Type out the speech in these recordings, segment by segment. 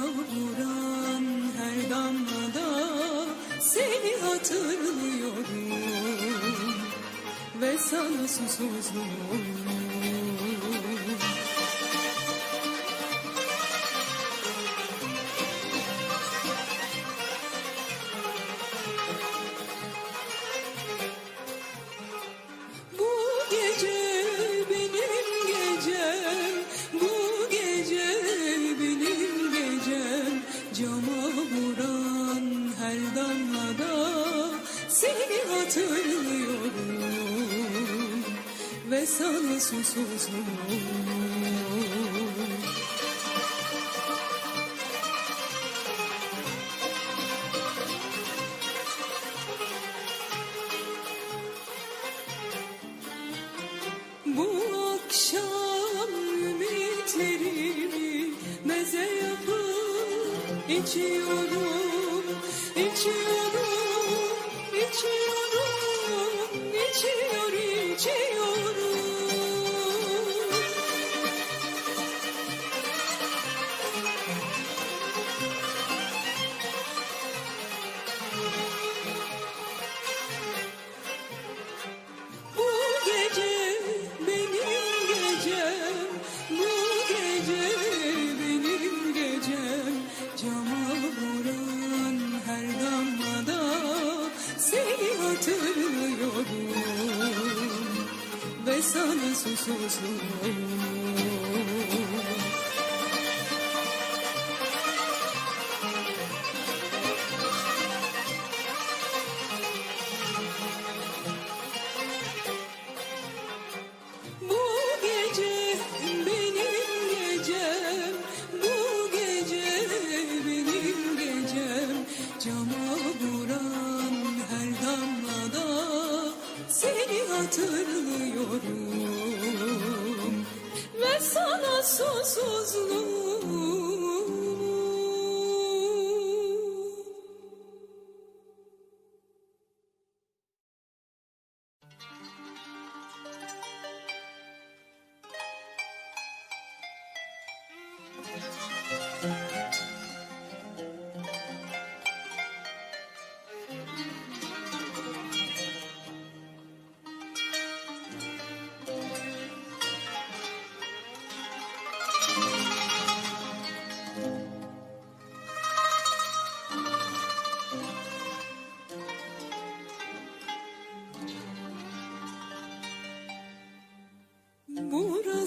vuran her damlada seni hatırlıyorum. Ve sana susuzluğum. Gece benim gecem. hatırlıyorum ve sana susuzum. Bu akşam ümitlerimi meze yapıp içiyorum, içiyorum. sana susuzum susuzluk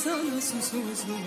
sana susuzum